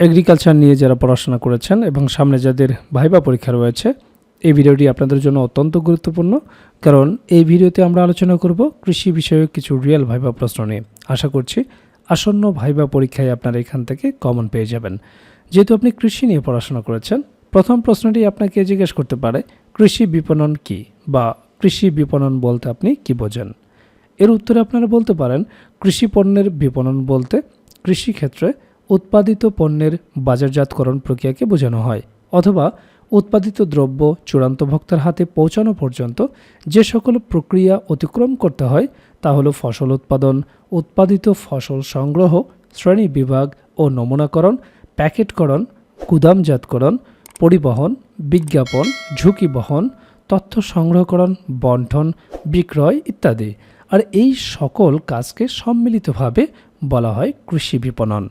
Agriculture নিয়ে যারা পড়াশোনা করেছেন এবং সামনে যাদের ভাইবা পরীক্ষা রয়েছে, এই ভিডিওটি আপনাদের জন্য অত্যন্ত গুরুত্বপূর্ণ। কারণ এই ভিডিওতে আমরা আলোচনা করব কৃষি বিষয়ক কিছু রিয়েল ভাইবা প্রশ্ন নিয়ে। আশা করছি আসন্ন ভাইবা পরীক্ষায় আপনারা এখান থেকে কমন পেয়ে যাবেন। যেহেতু আপনি কৃষি নিয়ে পড়াশোনা করেছেন, প্রথম প্রশ্নটি আপনাকে জিজ্ঞেস করতে পারে, কৃষি বিপণন কি? বা কৃষি বিপণন বলতে আপনি কি বোঝেন? এর উত্তরে আপনারা বলতে পারেন, কৃষি পণ্যের বিপণন বলতে কৃষিক্ষেত্রে উৎপাদিত পণ্যের বাজারজাতকরণ প্রক্রিয়াকে বোঝানো হয়, অথবা উৎপাদিত দ্রব্য চূড়ান্ত ভোক্তার হাতে পৌঁছানো পর্যন্ত যে সকল প্রক্রিয়া অতিক্রম করতে হয়, তা হলো ফসল উৎপাদন, উৎপাদিত ফসল সংগ্রহ, শ্রেণি বিভাগ ও নমুনাকরণ, প্যাকেটকরণ, গুদামজাতকরণ, পরিবহন, বিজ্ঞাপন ঝুঁকি বহন তথ্য সংগ্রহকরণ, বন্টন, বিক্রয় ইত্যাদি। আর এই সকল কাজকে সম্মিলিতভাবে বলা হয় কৃষি বিপণন।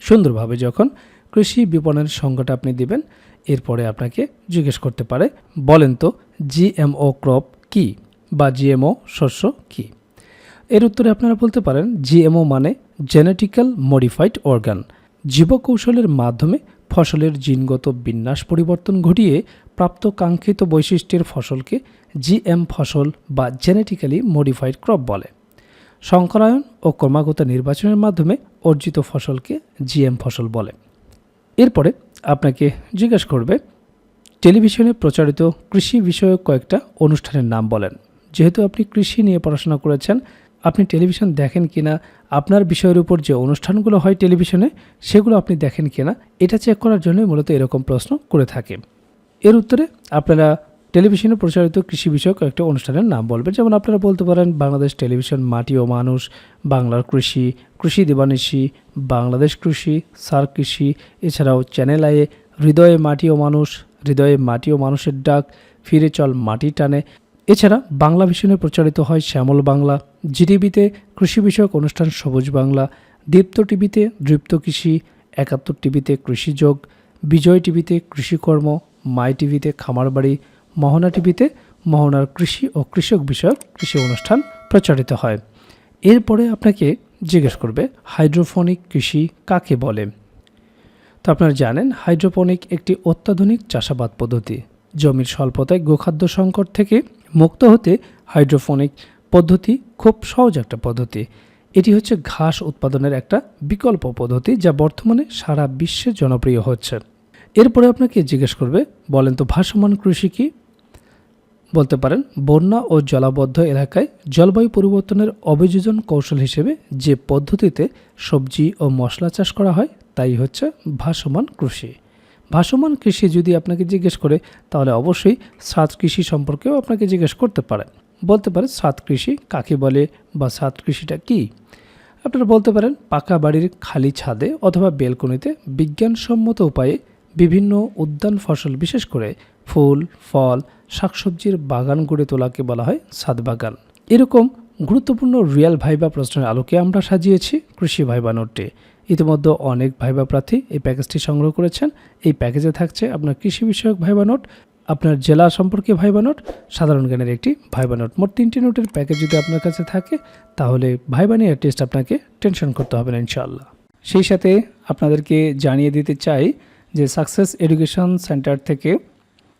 সুন্দরভাবে যখন কৃষি বিপণনের সংজ্ঞাটা আপনি দিবেন, এরপরে আপনাকে জিজ্ঞেস করতে পারে, বলেন তো জিএমও ক্রপ কি বা জিএমও শস্য কি? এর উত্তরে আপনারা বলতে পারেন জিএমও মানে জেনেটিক্যাল মডিফাইড অর্গান। জীবকৌশলের মাধ্যমে ফসলের জিনগত বিন্যাস পরিবর্তন ঘটিয়ে প্রাপ্ত কাঙ্ক্ষিত বৈশিষ্ট্যের ফসলকে জিএম ফসল বা জেনেটিক্যালি মডিফাইড ক্রপ বলে। সংকরায়ন ও ক্রমাগত নির্বাচনের মাধ্যমে অর্জিত ফসলকে জিএম ফসল বলে। এরপরে আপনাকে জিজ্ঞেস করবে, টেলিভিশনে প্রচারিত কৃষি বিষয়ক কয়েকটা অনুষ্ঠানের নাম বলেন। যেহেতু আপনি কৃষি নিয়ে পড়াশোনা করেছেন, আপনি টেলিভিশন দেখেন কিনা, আপনার বিষয়ের উপর যে অনুষ্ঠানগুলো হয় টেলিভিশনে, সেগুলো আপনি দেখেন কিনা, এটা চেক করার জন্যই মূলত এরকম প্রশ্ন করে থাকে। এর উত্তরে আপনারা টেলিভিশনে প্রচারিত কৃষি বিষয়ক কয়েকটা অনুষ্ঠানের নাম বলবেন যেমন আপনারা বলতে পারেন, বাংলাদেশ টেলিভিশন মাটি ও মানুষ, বাংলার কৃষি কৃষি দিবানিশি, বাংলাদেশ কৃষি, সার কৃষি, এছাড়াও চ্যানেল আয়ে হৃদয়ে মাটি ও মানুষ, হৃদয়ে মাটি ও মানুষের ডাক, ফিরে চল মাটি টানে। এছাড়া বাংলা ভিশনে প্রচারিত হয় শ্যামল বাংলা জিটিভিতে কৃষি বিষয়ক অনুষ্ঠান সবুজ বাংলা, দীপ্ত টিভিতে দৃপ্ত কৃষি, একাত্তর টিভিতে কৃষিযোগ বিজয় টিভিতে কৃষিকর্ম মাই টিভিতে খামারবাড়ি মোহনা টিভিতে মোহনার কৃষি ও কৃষক বিষয়ক কৃষি অনুষ্ঠান প্রচারিত হয়। এরপরে আপনাকে জিজ্ঞেস করবে, হাইড্রোফোনিক কৃষি কাকে বলে? তো আপনারা জানেন হাইড্রোপনিক একটি অত্যাধুনিক চাষাবাদ পদ্ধতি। জমির স্বল্পতায় গোখাদ্য সংকট থেকে মুক্ত হতে হাইড্রোফোনিক পদ্ধতি খুব সহজ একটা পদ্ধতি। এটি হচ্ছে ঘাস উৎপাদনের একটা বিকল্প পদ্ধতি যা বর্তমানে সারা বিশ্বে জনপ্রিয় হচ্ছে। এরপরে আপনাকে জিজ্ঞেস করবে, বলেন তো ভাসমান কৃষি কি? বলতে পারেন, বন্যা ও জলাবদ্ধ এলাকায় জলবায়ু পরিবর্তনের অভিযোজন কৌশল হিসেবে যে পদ্ধতিতে সবজি ও মশলা চাষ করা হয়, তাই হচ্ছে ভাসমান কৃষি। ভাসমান কৃষি যদি আপনাকে জিজ্ঞেস করে, তাহলে অবশ্যই সাত কৃষি সম্পর্কেও আপনাকে জিজ্ঞেস করতে পারেন বলতে পারে সাত কৃষি কাকে বলে বা সাত কৃষিটা কী? আপনারা বলতে পারেন, পাকা বাড়ির খালি ছাদে অথবা বেলকনিতে বিজ্ঞানসম্মত উপায়ে বিভিন্ন উদ্যান ফসল বিশেষ করে ফুল, ফল, শাকসবজির বাগান গড়ে তোলাকে বলা হয় ছাদ বাগান। এরকম গুরুত্বপূর্ণ রিয়েল ভাইবা প্রশ্নের আলোকে আমরা সাজিয়েছি কৃষি ভাইবা নোটটি ইতিমধ্যে অনেক ভাইবা প্রার্থী এই প্যাকেজটি সংগ্রহ করেছেন। এই প্যাকেজে থাকছে আপনার কৃষি বিষয়ক ভাইবা নোট, আপনার জেলা সম্পর্কে ভাইবা নোট, সাধারণ জ্ঞানের একটি ভাইবা নোট। মোট তিনটি নোটের প্যাকেজ যদি আপনার কাছে থাকে, তাহলে ভাইবা নিয়ে টেস্ট আপনাকে টেনশন করতে হবে না ইনশাআল্লাহ। সেই সাথে আপনাদেরকে জানিয়ে দিতে চাই যে সাকসেস এডুকেশন সেন্টার থেকে